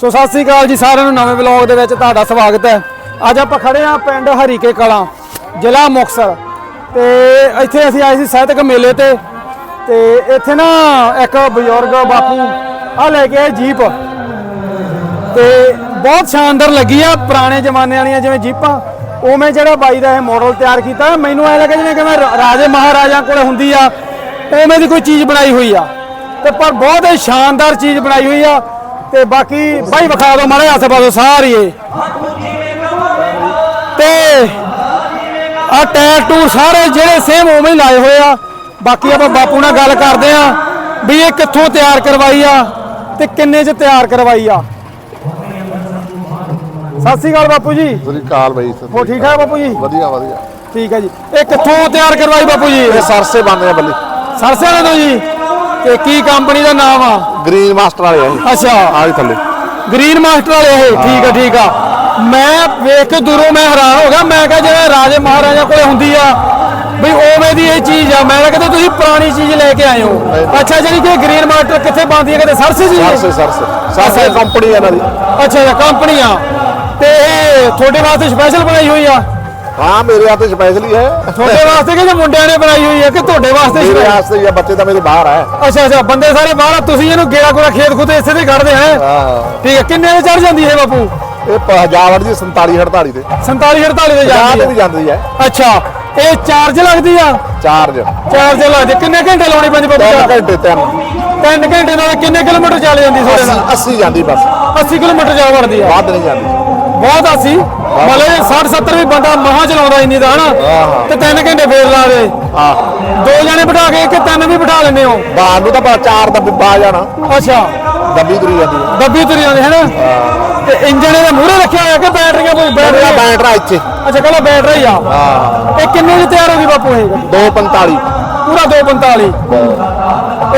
ਸੋ ਸਤਿ ਸ੍ਰੀ ਅਕਾਲ ਜੀ ਸਾਰਿਆਂ ਨੂੰ, ਨਵੇਂ ਵਲੌਗ ਦੇ ਵਿੱਚ ਤੁਹਾਡਾ ਸਵਾਗਤ ਹੈ। ਅੱਜ ਆਪਾਂ ਖੜੇ ਆ ਪਿੰਡ ਹਰੀਕੇ ਕਲਾਂ, ਜ਼ਿਲ੍ਹਾ ਮੁਕਤਸਰ। ਤੇ ਇੱਥੇ ਅਸੀਂ ਆਏ ਸੀ ਸਾਹਿਤਕ ਮੇਲੇ ਤੇ ਤੇ ਇੱਥੇ ਨਾ ਇੱਕ ਬਜ਼ੁਰਗ ਬਾਪੂ ਆ ਲੈ ਕੇ ਆਏ ਜੀਪ। ਤੇ ਬਹੁਤ ਸ਼ਾਨਦਾਰ ਲੱਗੀ ਆ ਪੁਰਾਣੇ ਜ਼ਮਾਨੇ ਵਾਲੀਆਂ ਜਿਵੇਂ ਜੀਪਾਂ। ਉਵੇਂ ਜਿਹੜਾ ਬਾਈ ਦਾ ਇਹ ਮਾਡਲ ਤਿਆਰ ਕੀਤਾ, ਮੈਨੂੰ ਐ ਲੱਗਿਆ ਜਿਵੇਂ ਕਿ ਮੈਂ ਰਾਜੇ ਮਹਾਰਾਜਾ ਕੋਲ ਹੁੰਦੀ ਆ, ਉਵੇਂ ਦੀ ਕੋਈ ਚੀਜ਼ ਬਣਾਈ ਹੋਈ ਆ। ਤੇ ਪਰ ਬਹੁਤ ਹੀ ਸ਼ਾਨਦਾਰ ਚੀਜ਼ ਬਣਾਈ ਹੋਈ ਆ। ਤੇ ਬਾਕੀ ਬਾਈ ਵਿਖਾ ਦਿਓ ਮਾੜੇ ਹੱਥ ਪਾ ਦਿਓ ਸਾਰੀ ਇਹ ਤੇ ਆ ਟਾਇਰ ਟੂਰ ਸਾਰੇ ਜਿਹੜੇ ਸੇਮ ਉਵੇਂ ਹੀ ਲਾਏ ਹੋਏ ਆ। ਬਾਕੀ ਆਪਾਂ ਬਾਪੂ ਨਾਲ ਗੱਲ ਕਰਦੇ ਆ ਵੀ ਇਹ ਕਿੱਥੋਂ ਤਿਆਰ ਕਰਵਾਈ ਆ ਤੇ ਕਿੰਨੇ ਚ ਤਿਆਰ ਕਰਵਾਈ ਆ। ਸਤਿ ਸ੍ਰੀ ਅਕਾਲ ਬਾਪੂ ਜੀ। ਸ੍ਰੀ ਅਕਾਲ ਬਾਈ ਹੋ ਠੀਕ ਠਾਕ ਬਾਪੂ ਜੀ? ਵਧੀਆ ਵਧੀਆ। ਠੀਕ ਹੈ ਜੀ। ਇਹ ਕਿੱਥੋਂ ਤਿਆਰ ਕਰਵਾਈ ਬਾਪੂ ਜੀ? ਇਹ ਸਰਸੇ ਬਣਦੇ ਆ ਬੱਲੀ। ਸਰਸੇ ਵਾਲੇ ਤੋਂ ਜੀ? ਤੇ ਕੀ ਕੰਪਨੀ ਦਾ ਨਾਮ ਆ? ਗ੍ਰੀਨ ਮਾਸਟਰ ਵਾਲੇ ਆ ਇਹ ਅੱਛਾ। ਆ ਜੀ ਥੱਲੇ। ਗ੍ਰੀਨ ਮਾਸਟਰ ਵਾਲੇ ਇਹ? ਠੀਕ ਆ ਠੀਕ ਆ। ਮੈਂ ਵੇਖ ਕੇ ਦੂਰੋਂ ਮੈਂ ਹੈਰਾਨ ਹੋ ਗਿਆ। ਮੈਂ ਕਿਹਾ ਜਿਵੇਂ ਰਾਜੇ ਮਹਾਰਾਜਾ ਕੋਲੇ ਹੁੰਦੀ ਆ ਬਈ ਉਵੇਂ ਦੀ ਇਹ ਚੀਜ਼ ਆ। ਮੈਂ ਕਿਹਾ ਤੁਸੀਂ ਪੁਰਾਣੀ ਚੀਜ਼ ਲੈ ਕੇ ਆਏ ਹੋ? ਅੱਛਾ ਜਿਹੜੀ ਕਿ ਗ੍ਰੀਨ ਮਾਸਟਰ ਕਿੱਥੇ ਬਣਦੀ ਹੈ ਕਿਤੇ ਸਰਸੇ ਜੀ? ਸਰਸੇ ਸਰਸੇ। ਸਰਸੇ ਕੰਪਨੀ ਇਹਨਾਂ ਦੀ। ਅੱਛਾ ਅੱਛਾ ਕੰਪਨੀ ਆ ਤੇ ਇਹ ਤੁਹਾਡੇ ਵਾਸਤੇ ਸਪੈਸ਼ਲ ਬਣਾਈ ਹੋਈ ਆ? ਹਾਂ ਮੇਰੇ ਹੱਥ ਸਪੈਸ਼ਲੀ ਹੈ। ਤੁਹਾਡੇ ਵਾਸਤੇ ਕਿ ਜਾਂ ਮੁੰਡਿਆਂ ਨੇ ਬਣਾਈ ਹੋਈ ਹੈ ਕਿ ਤੁਹਾਡੇ ਵਾਸਤੇ ਮੇਰੇ special? ਵਾਸਤੇ ਜਾਂ ਬੱਚੇ ਤਾਂ ਮੇਰੇ ਬਾਹਰ ਹੈ। ਅੱਛਾ ਅੱਛਾ ਬੰਦੇ ਸਾਰੇ ਬਾਹਰ ਆ, ਤੁਸੀਂ ਇਹਨੂੰ ਗੇੜਾ ਗੋੜਾ ਖੇਤ ਖੁੱਤੇ ਇਸੇ ਤੇ ਕੱਢਦੇ ਹੈ? ਹਾਂ। ਠੀਕ ਹੈ ਕਿੰਨੇ ਦੇ ਚੜ ਜਾਂਦੀ ਹੈ ਬਾਪੂ? ਇਹ ਪੰਜਾਬ ਦੀ 47 48 ਤੇ। 47 48 ਦੇ ਜਾਂਦੀ ਤੇ ਹੈ। ਵੀ ਜਾਂਦੀ ਹੈ। ਅੱਛਾ ਇਹ ਚਾਰਜ ਲੱਗਦੀ ਆ? ਚਾਰਜ ਚਾਰਜ ਲੱਗਦੀ ਕਿੰਨੇ ਘੰਟੇ ਲਾਉਣੀ ਪੈਂਦੀ ਬਾਪੂ 3 ਚਾਰਜ? ਘੰਟੇ ਤਿੰਨ। ਤਿੰਨ ਘੰਟੇ ਨਾਲ ਕਿੰਨੇ ਕਿਲੋਮੀਟਰ ਚੱਲ ਜਾਂਦੀ ਤੁਹਾਡੇ ਨਾਲ? 80 ਜਾਂਦੀ ਬਸ। 80 ਕਿਲੋਮੀਟਰ ਜਾ ਵੜਦੀ ਆ। ਵੱਧ ਨਹੀਂ ਜਾਂਦੀ। ਬਹੁਤ ਆਸੀ ਮਤਲਬ 60 70 ਵੀ ਬੰਦਾ ਮਹਾ ਚਲਾਉਂਦਾ ਇੰਨੀ ਦਾ ਹਨਾ? ਹਾਂ। ਤੇ ਤਿੰਨ ਘੰਟੇ ਫੇਰ ਲਾ ਦੇ। ਹਾਂ। ਦੋ ਜਣੇ ਬਿਠਾ ਕੇ ਕਿ ਤਿੰਨ ਵੀ ਬਿਠਾ ਲੈਂਦੇ ਹੋ। ਬਾਹਰ ਨੂੰ ਤਾਂ ਚਾਰ ਦਾ ਬਾ ਜਾਣਾ। ਅੱਛਾ। ਦੱਬੀ ਤੁਰੀ ਜਾਂਦੀ ਹੈ। ਦੱਬੀ ਤੁਰੀ ਜਾਂਦੇ ਹੈ। ਨਾ ਤੇ ਇੰਜਣ ਇਹਦੇ ਮੂਹਰੇ ਰੱਖਿਆ ਹੋਇਆ ਕਿ ਬੈਟਰੀਆਂ ਕੋਈ ਮੇਰਾ ਬੈਟਰੀ ਇੱਥੇ। ਅੱਛਾ ਕਹਿੰਦਾ ਬੈਟਰੀ ਆ। ਹਾਂ। ਇਹ ਕਿੰਨੇ ਦੀ ਤਿਆਰ ਹੋ ਗਈ ਬਾਪੂ ਇਹ? 245 ਪੂਰਾ 245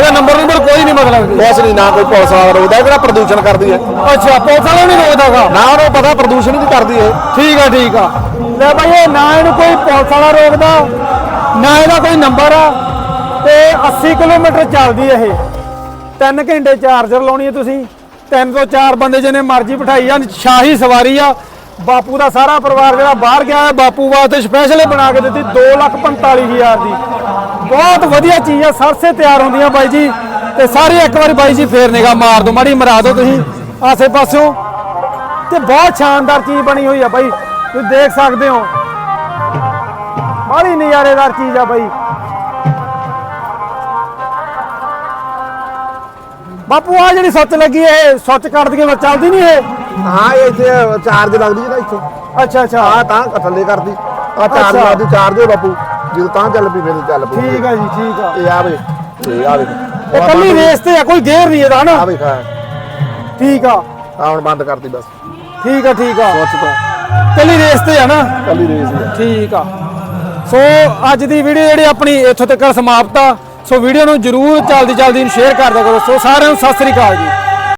ਇਹਦਾ ਨੰਬਰ ਨੰਬਰ ਕੋਈ ਨਹੀਂ ਮਤਲਬ। ਕੁਛ ਨਹੀਂ ਨਾ ਕੋਈ ਪੁਲਿਸ ਵਾਲਾ ਰੋਕਦਾ ਇਹ ਕਿਹੜਾ ਪ੍ਰਦੂਸ਼ਣ ਕਰਦੀ ਹੈ? ਅੱਛਾ ਪੁਲਿਸ ਵਾਲਾ ਨਹੀਂ ਰੋਕਦਾਗਾ ਨਾ ਉਹਨੂੰ ਪਤਾ ਪ੍ਰਦੂਸ਼ਣ ਹੀ ਨਹੀਂ ਕਰਦੀ ਇਹ। ਠੀਕ ਆ ਠੀਕ ਆ। ਲੈ ਭਾਈ ਇਹ ਨਾ ਇਹਨੂੰ ਕੋਈ ਪੁਲਿਸ ਵਾਲਾ ਰੋਕਦਾ ਨਾ ਇਹਦਾ ਕੋਈ ਨੰਬਰ ਆ। ਤੇ 80 ਕਿਲੋਮੀਟਰ ਚੱਲਦੀ ਇਹ। 3 ਘੰਟੇ ਚਾਰਜਰ ਲਾਉਣੀ ਹੈ ਤੁਸੀਂ। ਤਿੰਨ ਤੋਂ ਚਾਰ ਬੰਦੇ ਜਿਹਨੇ ਮਰਜ਼ੀ ਬਿਠਾਈ ਜਾਣ ਸ਼ਾਹੀ ਸਵਾਰੀ ਆ। ਬਾਪੂ ਦਾ ਸਾਰਾ ਪਰਿਵਾਰ ਜਿਹੜਾ ਬਾਹਰ ਗਿਆ ਹੈ ਬਾਪੂ ਵਾਸਤੇ ਸਪੈਸ਼ਲ ਬਣਾ ਕੇ ਦਿੱਤੀ 245000 ਦੀ। ਬਹੁਤ ਵਧੀਆ ਚੀਜ਼ ਆ ਸਰਸੇ ਤਿਆਰ ਹੁੰਦੀਆਂ ਬਾਈ ਜੀ। ਤੇ ਸਾਰੇ ਇੱਕ ਵਾਰੀ ਬਾਈ ਜੀ ਫੇਰ ਨਿਗਾ ਮਾਰ ਦਿਓ ਮਾੜੀ ਮਰਾ ਦਿਓ ਤੁਸੀਂ ਆਸੇ ਪਾਸਿਓਂ। ਤੇ ਬਹੁਤ ਸ਼ਾਨਦਾਰ ਚੀਜ਼ ਬਣੀ ਹੋਈ ਆ ਬਾਈ ਤੁਸੀਂ ਦੇਖ ਸਕਦੇ ਹੋ। ਬੜੀ ਨਜ਼ਾਰੇਦਾਰ ਚੀਜ਼ ਆ ਬਾਈ। ਬਾਪੂ ਆ ਜਿਹੜੀ ਸੁੱਚ ਲੱਗੀ ਇਹ ਸੁੱਚ ਕੱਢ ਕੇ ਚੱਲਦੀ ਨਹੀਂ ਇਹ? ਹਾਂ ਇਹ ਇੱਥੇ ਚਾਰਜ ਲੱਗਦੀ ਹੈ ਨਾ ਇੱਥੇ। ਅੱਛਾ ਅੱਛਾ। ਆ ਤਾਂ ਥੱਲੇ ਕਰਦੀ। ਆ ਚਾਰਜ। ਲੱਗਦੀ ਚਾਰਜ ਹੋ ਬਾਪੂ। ਜਦੋਂ ਤਾਂ ਚੱਲ ਪਈ ਫਿਰ ਚੱਲ ਪਈ। ਠੀਕ ਆ ਜੀ ਠੀਕ ਆ। ਇਹ ਆ ਵੇ ਇਹ ਆ ਵੇ। ਇਹ ਕੱਲੀ ਰੇਸ ਤੇ ਆ ਕੋਈ ਗੇਅਰ ਨਹੀਂ ਇਹਦਾ ਆ ਨਾ ਵੇ ਖਾ ਠੀਕ ਆ। ਆ ਹੁਣ ਬੰਦ ਕਰਤੀ ਬਸ। ਠੀਕ ਆ ਠੀਕ ਆ। ਸੋਚ ਤੋਂ। ਕੱਲੀ ਰੇਸ ਤੇ ਆ ਨਾ? ਕੱਲੀ ਰੇਸ ਹੀ ਆ। ਠੀਕ ਆ। ਸੋ ਅੱਜ ਦੀ ਵੀਡੀਓ ਜਿਹੜੀ ਆਪਣੀ ਇੱਥੋਂ ਤੱਕ ਸਮਾਪਤ ਆ। ਸੋ ਵੀਡੀਓ ਨੂੰ ਜਰੂਰ ਜਲਦੀ ਜਲਦੀ ਸ਼ੇਅਰ ਕਰ ਦਿਆ ਕਰੋ। ਸੋ ਸਾਰਿਆਂ ਨੂੰ ਸਤਿ ਸ੍ਰੀ ਅਕਾਲ ਜੀ।